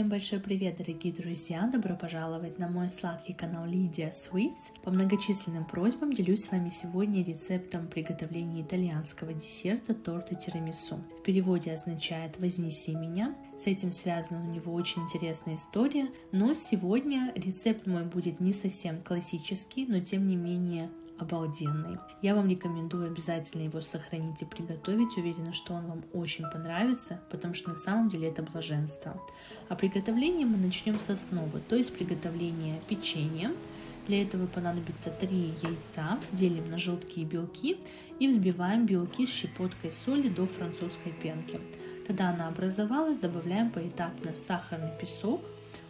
Всем большой привет, дорогие друзья! Добро пожаловать на мой сладкий канал Лидия Sweets. По многочисленным просьбам делюсь с вами сегодня рецептом приготовления итальянского десерта торта тирамису. В переводе означает «вознеси меня». С этим связана у него очень интересная история, но сегодня рецепт мой будет не совсем классический, но тем не менее обалденный. Я вам рекомендую обязательно его сохранить и приготовить. Уверена, что он вам очень понравится, потому что на самом деле это блаженство. А приготовление мы начнем с основы, то есть приготовление печенья. Для этого понадобится 3 яйца, делим на желтки и белки и взбиваем белки с щепоткой соли до французской пенки. Когда она образовалась, добавляем поэтапно сахарный песок,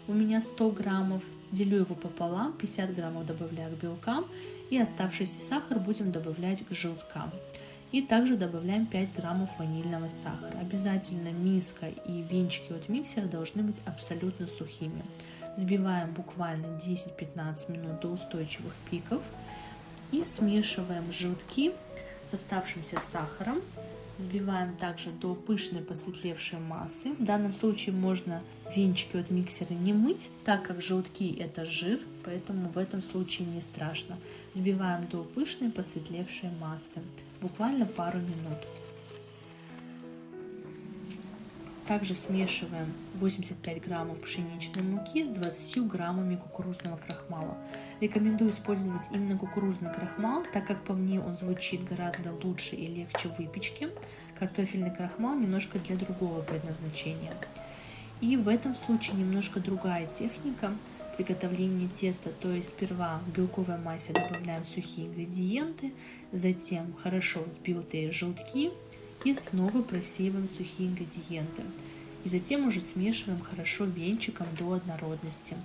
у меня 100 граммов, делю его пополам, 50 граммов добавляю к белкам и оставшийся сахар будем добавлять к желткам. И также добавляем 5 граммов ванильного сахара. Обязательно миска и венчики от миксера должны быть абсолютно сухими. Взбиваем буквально 10-15 минут до устойчивых пиков и смешиваем желтки с оставшимся сахаром Взбиваем также до пышной посветлевшей массы. В данном случае можно венчики от миксера не мыть, так как желтки это жир, поэтому в этом случае не страшно. Взбиваем до пышной посветлевшей массы, буквально пару минут. Также смешиваем 85 граммов пшеничной муки с 20 граммами кукурузного крахмала. Рекомендую использовать именно кукурузный крахмал, так как по мне он звучит гораздо лучше и легче в выпечке. Картофельный крахмал немножко для другого предназначения. И в этом случае немножко другая техника приготовления теста, то есть сперва в белковой массе добавляем сухие ингредиенты, затем хорошо взбитые желтки, и снова просеиваем сухие ингредиенты. И затем уже смешиваем хорошо венчиком до однородности.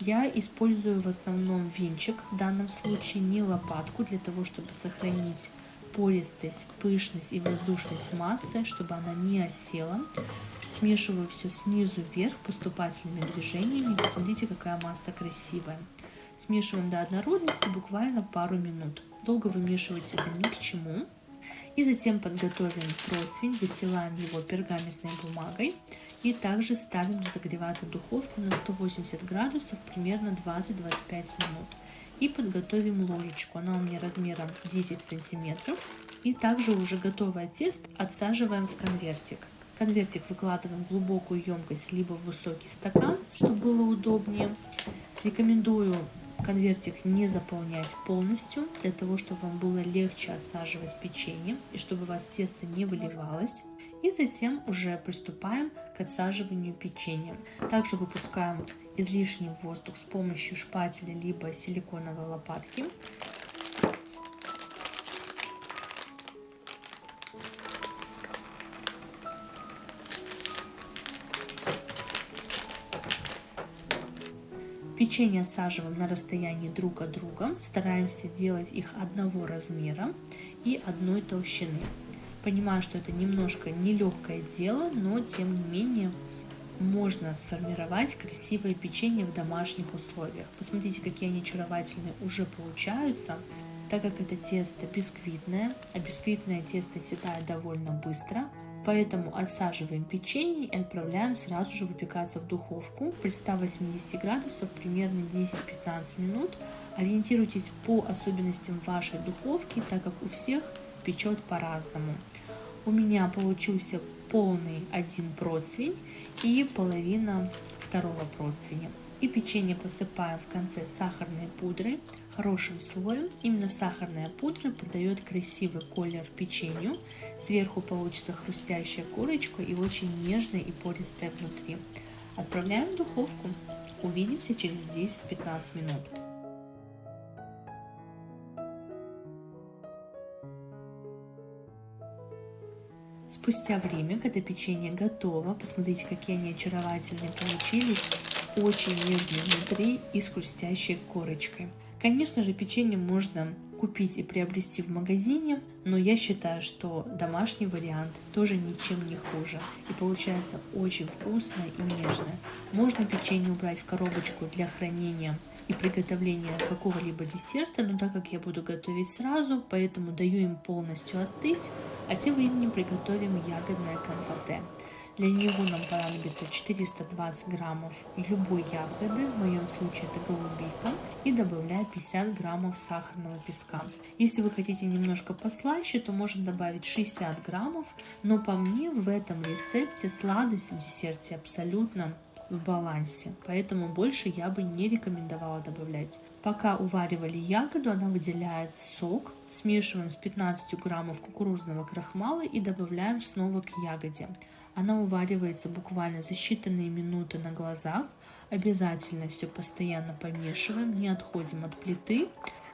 Я использую в основном венчик, в данном случае не лопатку, для того, чтобы сохранить пористость, пышность и воздушность массы, чтобы она не осела. Смешиваю все снизу вверх поступательными движениями. Посмотрите, какая масса красивая. Смешиваем до однородности буквально пару минут. Долго вымешивать это ни к чему. И затем подготовим противень, выстилаем его пергаментной бумагой и также ставим разогреваться в духовку на 180 градусов примерно 20-25 минут. И подготовим ложечку, она у меня размером 10 сантиметров. И также уже готовое тесто отсаживаем в конвертик. Конвертик выкладываем в глубокую емкость, либо в высокий стакан, чтобы было удобнее. Рекомендую конвертик не заполнять полностью, для того, чтобы вам было легче отсаживать печенье и чтобы у вас тесто не выливалось. И затем уже приступаем к отсаживанию печенья. Также выпускаем излишний воздух с помощью шпателя либо силиконовой лопатки. Печенье осаживаем на расстоянии друг от друга. Стараемся делать их одного размера и одной толщины. Понимаю, что это немножко нелегкое дело, но тем не менее можно сформировать красивое печенье в домашних условиях. Посмотрите, какие они очаровательные уже получаются. Так как это тесто бисквитное, а бисквитное тесто седает довольно быстро, Поэтому отсаживаем печенье и отправляем сразу же выпекаться в духовку при 180 градусов примерно 10-15 минут. Ориентируйтесь по особенностям вашей духовки, так как у всех печет по-разному. У меня получился полный один противень и половина второго противня. И печенье посыпаем в конце сахарной пудрой хорошим слоем. Именно сахарная пудра придает красивый колер печенью. Сверху получится хрустящая корочка и очень нежная и пористая внутри. Отправляем в духовку. Увидимся через 10-15 минут. Спустя время, когда печенье готово, посмотрите, какие они очаровательные получились, очень нежные внутри и с хрустящей корочкой. Конечно же, печенье можно купить и приобрести в магазине, но я считаю, что домашний вариант тоже ничем не хуже. И получается очень вкусное и нежное. Можно печенье убрать в коробочку для хранения и приготовления какого-либо десерта, но так как я буду готовить сразу, поэтому даю им полностью остыть, а тем временем приготовим ягодное компоте. Для него нам понадобится 420 граммов любой ягоды, в моем случае это голубика, и добавляю 50 граммов сахарного песка. Если вы хотите немножко послаще, то можно добавить 60 граммов, но по мне в этом рецепте сладость в десерте абсолютно в балансе, поэтому больше я бы не рекомендовала добавлять. Пока уваривали ягоду, она выделяет сок, смешиваем с 15 граммов кукурузного крахмала и добавляем снова к ягоде. Она уваривается буквально за считанные минуты на глазах. Обязательно все постоянно помешиваем, не отходим от плиты.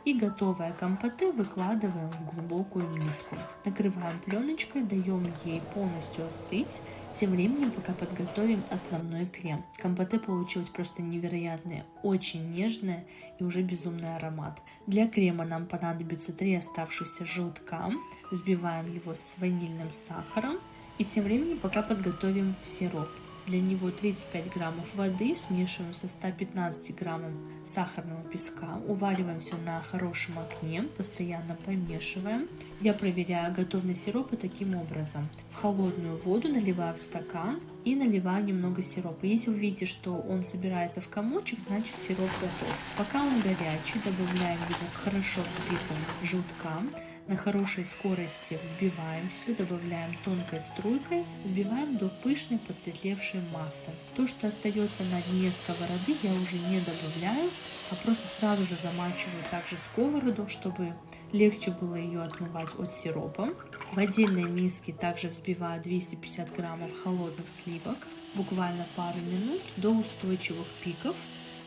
И готовое компоте выкладываем в глубокую миску. Накрываем пленочкой, даем ей полностью остыть. Тем временем пока подготовим основной крем. Компоте получилось просто невероятное, очень нежное и уже безумный аромат. Для крема нам понадобится 3 оставшихся желтка. Взбиваем его с ванильным сахаром. И тем временем пока подготовим сироп. Для него 35 граммов воды смешиваем со 115 граммом сахарного песка. Увариваем все на хорошем огне, постоянно помешиваем. Я проверяю готовность сиропа таким образом. В холодную воду наливаю в стакан и наливаю немного сиропа. Если вы видите, что он собирается в комочек, значит сироп готов. Пока он горячий, добавляем его к хорошо взбитым желткам на хорошей скорости взбиваем все, добавляем тонкой струйкой, взбиваем до пышной посветлевшей массы. То, что остается на дне сковороды, я уже не добавляю, а просто сразу же замачиваю также сковороду, чтобы легче было ее отмывать от сиропа. В отдельной миске также взбиваю 250 граммов холодных сливок, буквально пару минут до устойчивых пиков,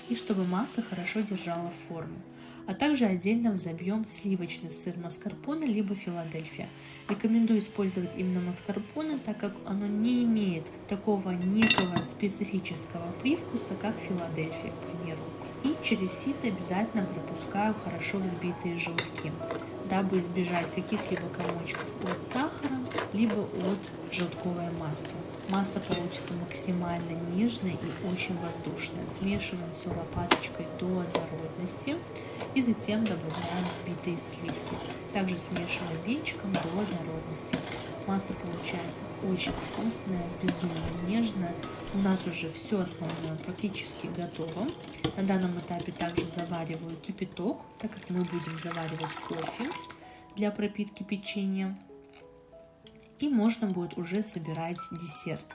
и чтобы масса хорошо держала форму а также отдельно взобьем сливочный сыр маскарпоне либо Филадельфия. Рекомендую использовать именно маскарпоне, так как оно не имеет такого некого специфического привкуса, как Филадельфия, к примеру. И через сито обязательно пропускаю хорошо взбитые желтки, дабы избежать каких-либо комочков от сахара, либо от желтковой массы. Масса получится максимально нежная и очень воздушная. Смешиваем все лопаточкой до однородности и затем добавляем взбитые сливки. Также смешиваем венчиком до однородности. Масса получается очень вкусная, безумно нежная. У нас уже все основное практически готово. На данном этапе также завариваю кипяток, так как мы будем заваривать кофе для пропитки печенья. И можно будет уже собирать десерт.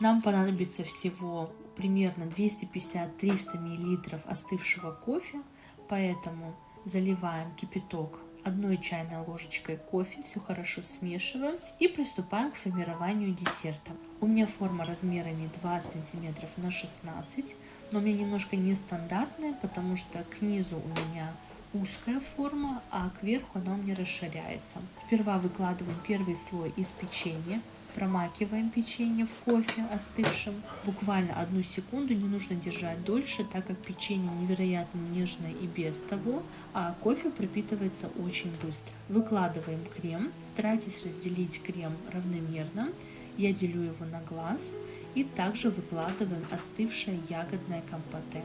Нам понадобится всего примерно 250-300 мл остывшего кофе, поэтому заливаем кипяток одной чайной ложечкой кофе, все хорошо смешиваем и приступаем к формированию десерта. У меня форма размерами 2 см на 16 но у меня немножко нестандартная, потому что к низу у меня узкая форма, а кверху она у меня расширяется. Сперва выкладываем первый слой из печенья, Промакиваем печенье в кофе остывшем. Буквально одну секунду, не нужно держать дольше, так как печенье невероятно нежное и без того, а кофе пропитывается очень быстро. Выкладываем крем, старайтесь разделить крем равномерно. Я делю его на глаз и также выкладываем остывшее ягодное компоте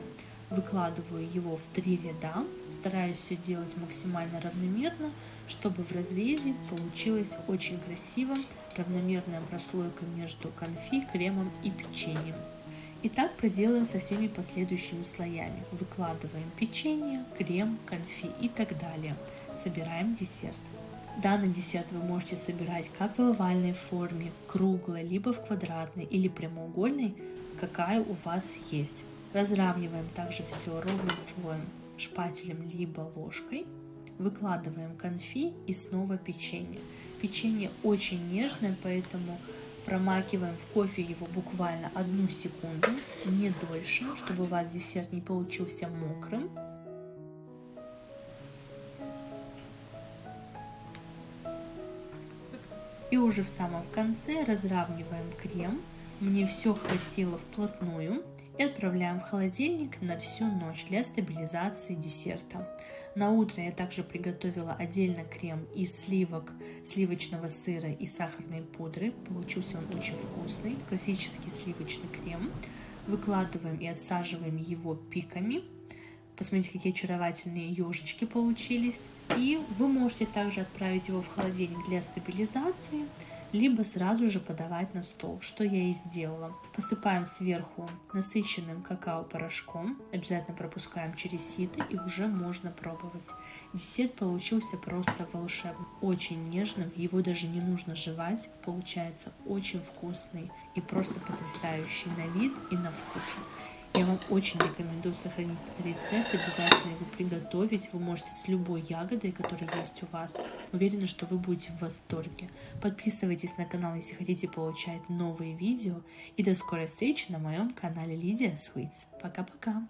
выкладываю его в три ряда, стараюсь все делать максимально равномерно, чтобы в разрезе получилась очень красиво равномерная прослойка между конфи, кремом и печеньем. И так проделаем со всеми последующими слоями. Выкладываем печенье, крем, конфи и так далее. Собираем десерт. Данный десерт вы можете собирать как в овальной форме, круглой, либо в квадратной или прямоугольной, какая у вас есть. Разравниваем также все ровным слоем шпателем либо ложкой. Выкладываем конфи и снова печенье. Печенье очень нежное, поэтому промакиваем в кофе его буквально одну секунду, не дольше, чтобы у вас десерт не получился мокрым. И уже в самом конце разравниваем крем. Мне все хватило вплотную и отправляем в холодильник на всю ночь для стабилизации десерта. На утро я также приготовила отдельно крем из сливок, сливочного сыра и сахарной пудры. Получился он очень вкусный, классический сливочный крем. Выкладываем и отсаживаем его пиками. Посмотрите, какие очаровательные ежечки получились. И вы можете также отправить его в холодильник для стабилизации либо сразу же подавать на стол, что я и сделала. Посыпаем сверху насыщенным какао-порошком, обязательно пропускаем через сито и уже можно пробовать. Десерт получился просто волшебный, очень нежным, его даже не нужно жевать, получается очень вкусный и просто потрясающий на вид и на вкус. Я вам очень рекомендую сохранить этот рецепт, обязательно его приготовить. Вы можете с любой ягодой, которая есть у вас. Уверена, что вы будете в восторге. Подписывайтесь на канал, если хотите получать новые видео. И до скорой встречи на моем канале Лидия Sweets. Пока-пока!